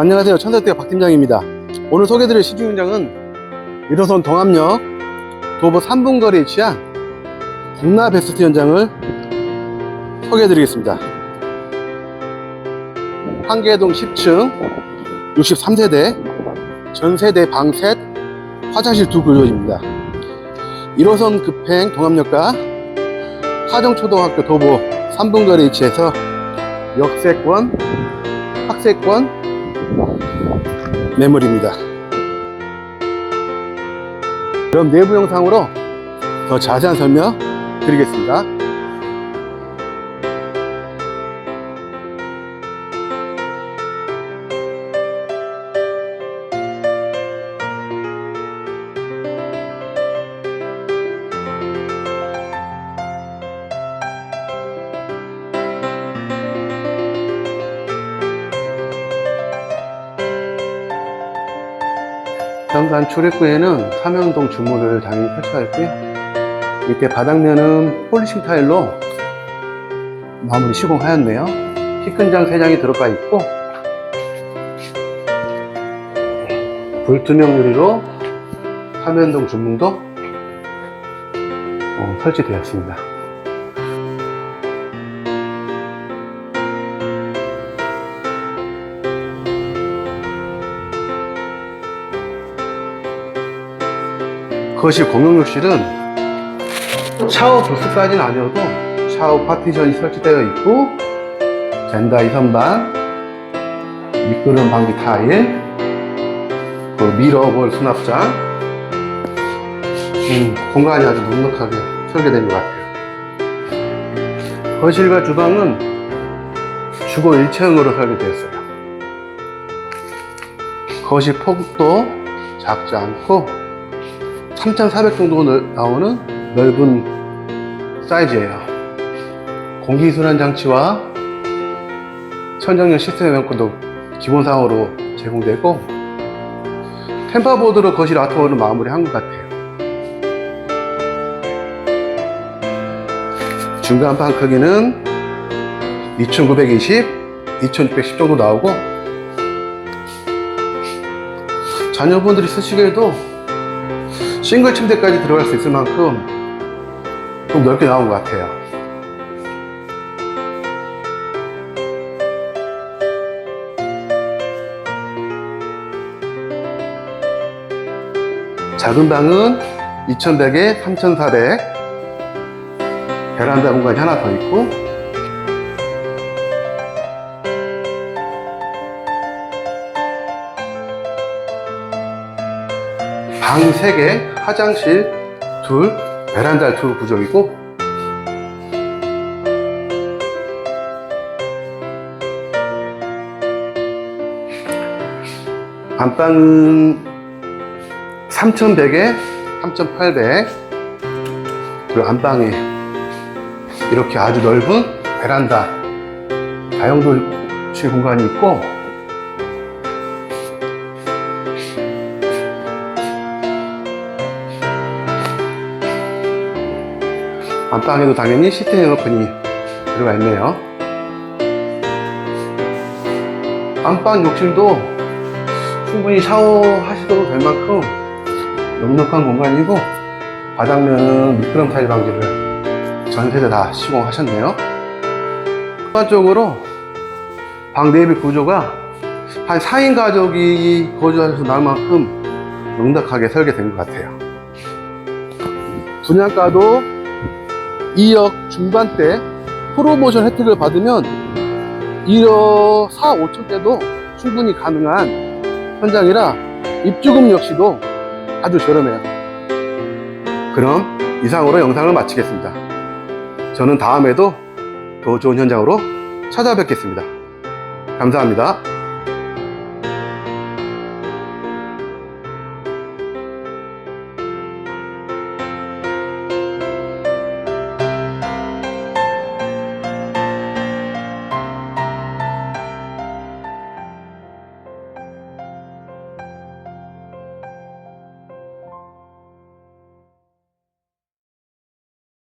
안녕하세요. 천사대가 박팀장입니다. 오늘 소개드릴 시중 현장은 1호선 동암역 도보 3분 거리에 위치한 국나 베스트 현장을 소개해드리겠습니다. 한계동 10층 63세대 전세대 방 셋 화장실 두 구조입니다. 1호선 급행 동암역과 하정초등학교 도보 3분 거리에 위치해서 역세권, 학세권, 매물입니다. 그럼 내부 영상으로 더 자세한 설명 드리겠습니다. 현관 출입구에는 삼연동 주물을 당연히 설치하여 있고요. 밑에 바닥면은 폴리싱 타일로 마무리 시공하였네요. 피끈장 3장이 들어가 있고 불투명 유리로 삼연동 주문도 어, 설치되었습니다. 거실 공용욕실은 샤워 부스까지는 아니어도 샤워 파티션이 설치되어 있고 젠다 이선반 미끄럼 방지 타일 그 미러볼 수납장 음, 공간이 아주 넉넉하게 설계된 것 같아요. 거실과 주방은 주거 일체형으로 설계되었어요. 거실 폭도 작지 않고 3,400 정도 넓- 나오는 넓은 사이즈예요. 공기순환 장치와 천정열 시스템 에어컨도 기본상으로 제공되고 템파보드로 거실 아트워크를 마무리한 것 같아요. 중간 방 크기는 2,920, 2,610 정도 나오고 자녀분들이 쓰시기에도 싱글 침대까지 들어갈 수 있을 만큼 좀 넓게 나온 것 같아요. 작은 방은 2100에 3400 베란다 공간이 하나 더 있고. 방 3개, 화장실 둘, 베란다 둘 구조이고. 안방은 3100에 3800 그리고 안방에 이렇게 아주 넓은 베란다. 다용도실 공간이 있고 안방에도 당연히 시트 에어컨이 들어가 있네요. 안방 욕실도 충분히 샤워하셔도 될 만큼 넉넉한 공간이고 바닥면은 미끄럼 타일 방지를 전세대 다 시공하셨네요. 추가적으로 방 내비 구조가 한 4인 가족이 거주하셔서 나올 만큼 넉넉하게 설계된 것 같아요. 분양가도 2억 중반대 프로모션 혜택을 받으면 1억 4, 5천대도 충분히 가능한 현장이라 입주금 역시도 아주 저렴해요. 그럼 이상으로 영상을 마치겠습니다. 저는 다음에도 더 좋은 현장으로 찾아뵙겠습니다. 감사합니다.